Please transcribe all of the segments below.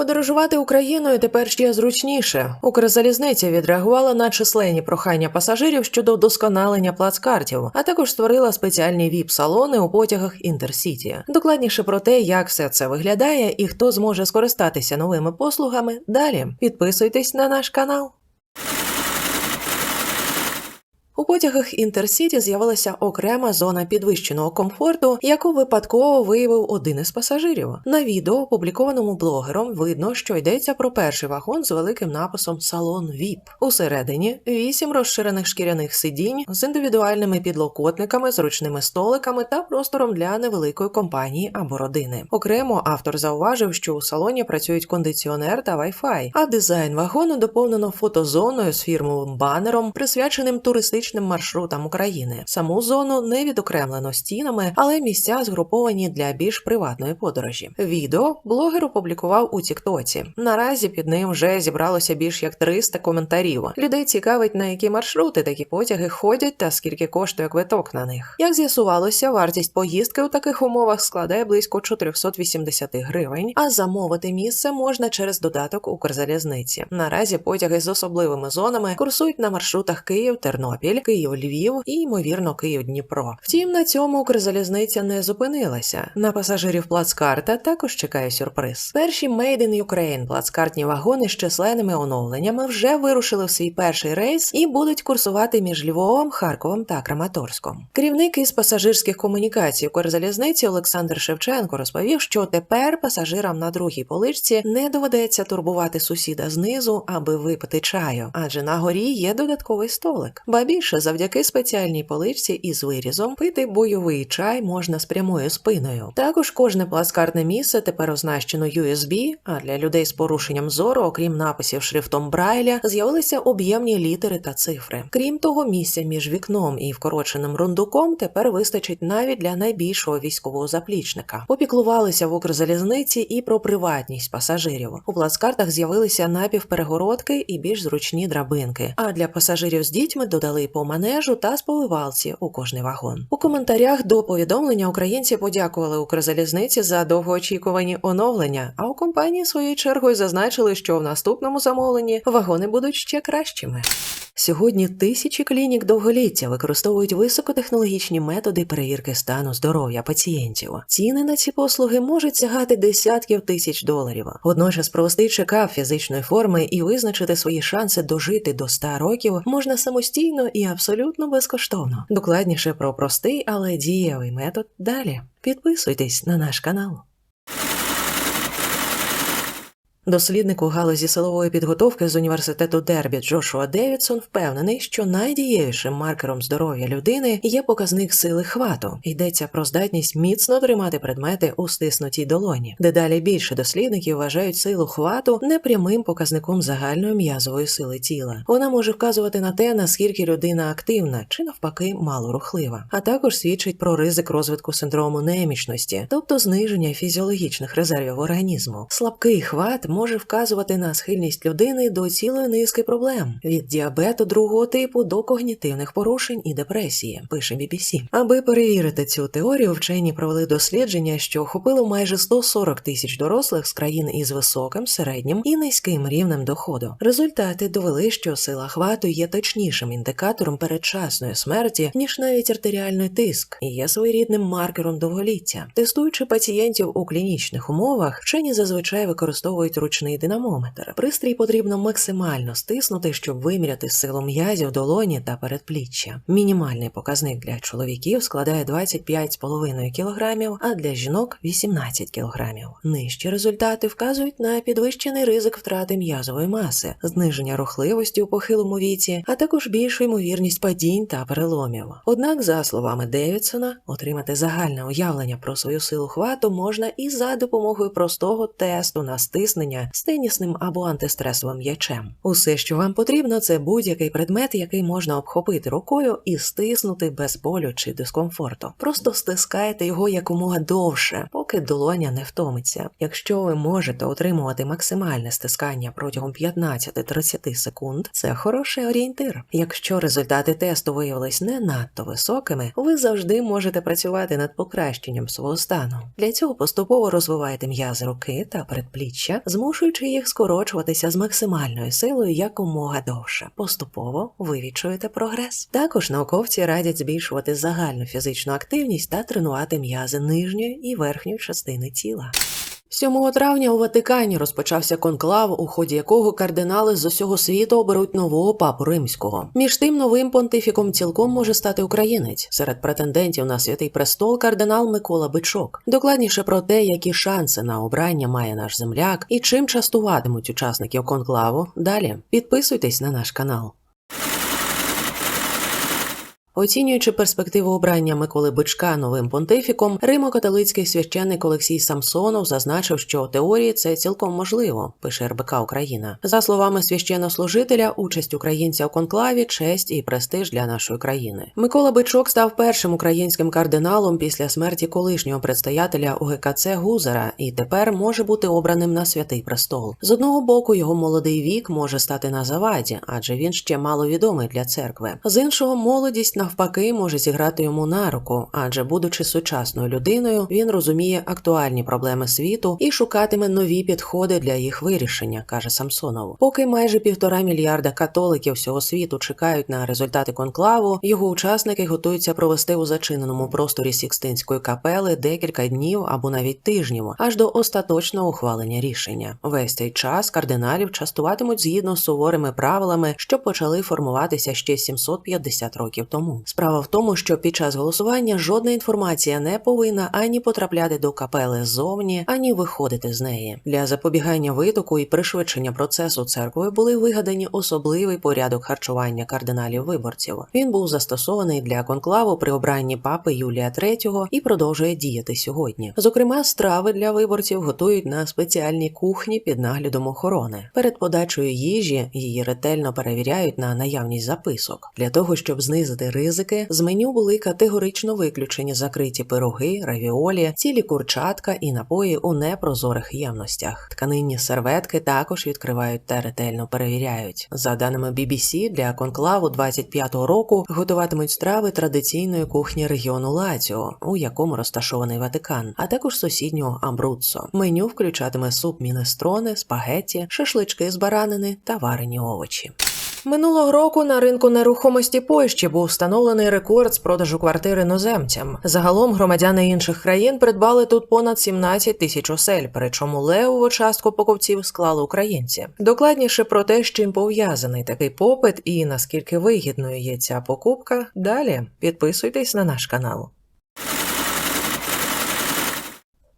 Подорожувати Україною тепер ще зручніше. Укрзалізниця відреагувала на численні прохання пасажирів щодо вдосконалення плацкартів, а також створила спеціальні віп-салони у потягах Інтерсіті. Докладніше про те, як все це виглядає і хто зможе скористатися новими послугами. Далі підписуйтесь на наш канал. У потягах Інтерсіті з'явилася окрема зона підвищеного комфорту, яку випадково виявив один із пасажирів. На відео, опублікованому блогером, видно, що йдеться про перший вагон з великим написом Салон ВІП. Усередині вісім розширених шкіряних сидінь з індивідуальними підлокотниками, зручними столиками та простором для невеликої компанії або родини. Окремо автор зауважив, що у салоні працюють кондиціонер та Wi-Fi, а дизайн вагону доповнено фотозоною з фірмовим банером, присвяченим туристичним маршрутам України. Саму зону не відокремлено стінами, але місця згруповані для більш приватної подорожі. Відео блогер опублікував у Тіктоці. Наразі під ним вже зібралося більш як 300 коментарів. Людей цікавить, на які маршрути такі потяги ходять та скільки коштує квиток на них. Як з'ясувалося, вартість поїздки у таких умовах складає близько 480 гривень, а замовити місце можна через додаток Укрзалізниці. Наразі потяги з особливими зонами курсують на маршрутах Київ-Тернопіль, Київ-Львів і ймовірно Київ-Дніпро. Втім, на цьому Укрзалізниця не зупинилася. На пасажирів плацкарта також чекає сюрприз. Перші Made in Ukraine плацкартні вагони з численними оновленнями вже вирушили в свій перший рейс і будуть курсувати між Львовом, Харковом та Краматорськом. Керівник із пасажирських комунікацій Укрзалізниці Олександр Шевченко розповів, що тепер пасажирам на другій поличці не доведеться турбувати сусіда знизу, аби випити чаю, адже на горі є додатковий столик. Ба завдяки спеціальній поличці із вирізом, пити бойовий чай можна з прямою спиною. Також кожне плацкартне місце тепер оснащено USB, а для людей з порушенням зору, окрім написів шрифтом Брайля, з'явилися об'ємні літери та цифри. Крім того, місця між вікном і вкороченим рундуком тепер вистачить навіть для найбільшого військового заплічника. Попіклувалися в Укрзалізниці і про приватність пасажирів. У плацкартах з'явилися напівперегородки і більш зручні драбинки. А для пасажирів з дітьми додали по манежу та сповивалці у кожний вагон. У коментарях до повідомлення українці подякували Укрзалізниці за довгоочікувані оновлення. А у компанії своєю чергою зазначили, що в наступному замовленні вагони будуть ще кращими. Сьогодні тисячі клінік довголіття використовують високотехнологічні методи перевірки стану здоров'я пацієнтів. Ціни на ці послуги можуть сягати десятків тисяч доларів. Водночас провести чекап фізичної форми і визначити свої шанси дожити до 100 років можна самостійно і абсолютно безкоштовно. Докладніше про простий, але дієвий метод далі. Підписуйтесь на наш канал. Дослідник у галузі силової підготовки з університету Дербі Джошуа Девідсон впевнений, що найдієвішим маркером здоров'я людини є показник сили хвату. Йдеться про здатність міцно тримати предмети у стиснутій долоні. Дедалі більше дослідників вважають силу хвату непрямим показником загальної м'язової сили тіла. Вона може вказувати на те, наскільки людина активна чи навпаки малорухлива, а також свідчить про ризик розвитку синдрому немічності, тобто зниження фізіологічних резервів організму. Слабкий хват може вказувати на схильність людини до цілої низки проблем від діабету другого типу до когнітивних порушень і депресії, пише BBC. Аби перевірити цю теорію, вчені провели дослідження, що охопило майже 140 тисяч дорослих з країн із високим, середнім і низьким рівнем доходу. Результати довели, що сила хвату є точнішим індикатором передчасної смерті ніж навіть артеріальний тиск, і є своєрідним маркером довголіття. Тестуючи пацієнтів у клінічних умовах, вчені зазвичай використовують ручний динамометр. Пристрій потрібно максимально стиснути, щоб виміряти силу м'язів долоні та передпліччя. Мінімальний показник для чоловіків складає 25,5 кг, а для жінок 18 кг. Нижчі результати вказують на підвищений ризик втрати м'язової маси, зниження рухливості у похилому віці, а також більшу ймовірність падінь та переломів. Однак, за словами Девідсона, отримати загальне уявлення про свою силу хвату можна і за допомогою простого тесту на стиснення з тенісним або антистресовим м'ячем. Усе, що вам потрібно, це будь-який предмет, який можна обхопити рукою і стиснути без болю чи дискомфорту. Просто стискайте його якомога довше, поки долоня не втомиться. Якщо ви можете отримувати максимальне стискання протягом 15-30 секунд, це хороший орієнтир. Якщо результати тесту виявились не надто високими, ви завжди можете працювати над покращенням свого стану. Для цього поступово розвивайте м'язи руки та передпліччя, зменшуйте змушуючи їх скорочуватися з максимальною силою якомога довше. Поступово ви відчуєте прогрес. Також науковці радять збільшувати загальну фізичну активність та тренувати м'язи нижньої і верхньої частини тіла. 7 травня у Ватикані розпочався конклав, у ході якого кардинали з усього світу оберуть нового папу римського. Між тим новим понтифіком цілком може стати українець. Серед претендентів на святий престол кардинал Микола Бичок. Докладніше про те, які шанси на обрання має наш земляк і чим частуватимуть учасників конклаву. Далі підписуйтесь на наш канал. Оцінюючи перспективу обрання Миколи Бичка новим понтифіком, римо-католицький священник Олексій Самсонов зазначив, що теорії це цілком можливо, пише РБК Україна. За словами священнослужителя, участь українця у конклаві честь і престиж для нашої країни. Микола Бичок став першим українським кардиналом після смерті колишнього предстоятеля УГКЦ Гузера і тепер може бути обраним на святий престол. З одного боку, його молодий вік може стати на заваді, адже він ще мало відомий для церкви. З іншого, молодість навпаки може зіграти йому на руку, адже, будучи сучасною людиною, він розуміє актуальні проблеми світу і шукатиме нові підходи для їх вирішення, каже Самсонов. Поки майже півтора мільярда католиків всього світу чекають на результати конклаву, його учасники готуються провести у зачиненому просторі Сікстинської капели декілька днів або навіть тижнів, аж до остаточного ухвалення рішення. Весь цей час кардиналів частуватимуть згідно з суворими правилами, що почали формуватися ще 750 років тому. Справа в тому, що під час голосування жодна інформація не повинна ані потрапляти до капели ззовні, ані виходити з неї. Для запобігання витоку і пришвидшення процесу церкви були вигадані особливий порядок харчування кардиналів виборців. Він був застосований для конклаву при обранні папи Юлія III і продовжує діяти сьогодні. Зокрема, страви для виборців готують на спеціальній кухні під наглядом охорони. Перед подачею їжі її ретельно перевіряють на наявність записок для того, щоб знизити ризики, з меню були категорично виключені закриті пироги, равіолі, цілі курчатка і напої у непрозорих ємностях. Тканинні серветки також відкривають та ретельно перевіряють. За даними BBC, для конклаву 25-го року готуватимуть страви традиційної кухні регіону Лаціо, у якому розташований Ватикан, а також сусіднього Амбруццо. Меню включатиме суп мінестрони, спагетті, шашлички з баранини та варені овочі. Минулого року на ринку нерухомості Польщі був встановлений рекорд з продажу квартир іноземцям. Загалом громадяни інших країн придбали тут понад 17 тисяч осель, причому левову частку покупців склали українці. Докладніше про те, з чим пов'язаний такий попит і наскільки вигідною є ця покупка. Далі підписуйтесь на наш канал.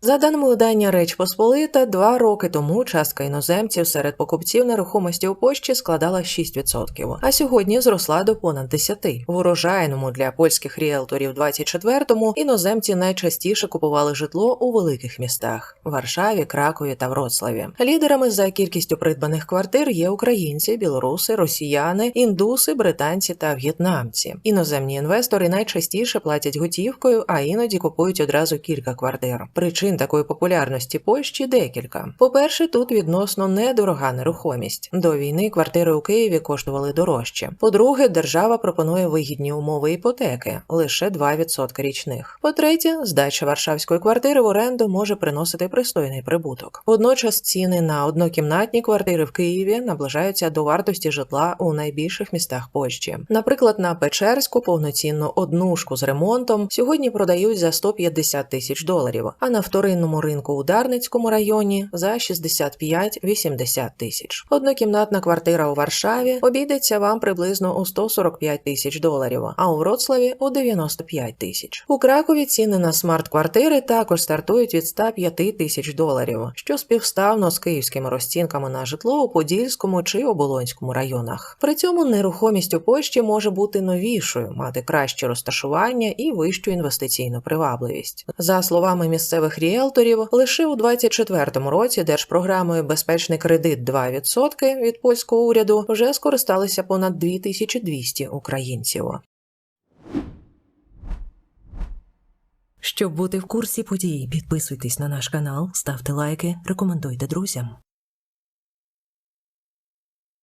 За даними видання Реч Посполита, два роки тому частка іноземців серед покупців нерухомості у Польщі складала 6%, а сьогодні зросла до понад 10%. В урожайному для польських ріелторів 24-му іноземці найчастіше купували житло у великих містах Варшаві, Кракові та Вроцлаві. Лідерами за кількістю придбаних квартир є українці, білоруси, росіяни, індуси, британці та в'єтнамці. Іноземні інвестори найчастіше платять готівкою, а іноді купують одразу кілька квартир. Причин такої популярності Польщі декілька. По-перше, тут відносно недорога нерухомість. До війни квартири у Києві коштували дорожче. По-друге, держава пропонує вигідні умови іпотеки лише 2% річних. По-третє, здача варшавської квартири в оренду може приносити пристойний прибуток. Водночас ціни на однокімнатні квартири в Києві наближаються до вартості житла у найбільших містах Польщі. Наприклад, на Печерську повноцінну однушку з ремонтом сьогодні продають за 150 тисяч доларів, а на вторинному ринку у Дарницькому районі за 65-80 тисяч. Однокімнатна квартира у Варшаві обійдеться вам приблизно у 145 тисяч доларів, а у Вроцлаві у 95 тисяч. У Кракові ціни на смарт-квартири також стартують від 105 тисяч доларів, що співставно з київськими розцінками на житло у Подільському чи Оболонському районах. При цьому нерухомість у Польщі може бути новішою, мати краще розташування і вищу інвестиційну привабливість. За словами місцевих ріелторів, лише у 2024 році держпрограмою Безпечний кредит 2% від польського уряду вже скористалися понад 2200 українців. Щоб бути в курсі подій, підписуйтесь на наш канал, ставте лайки, рекомендуйте друзям.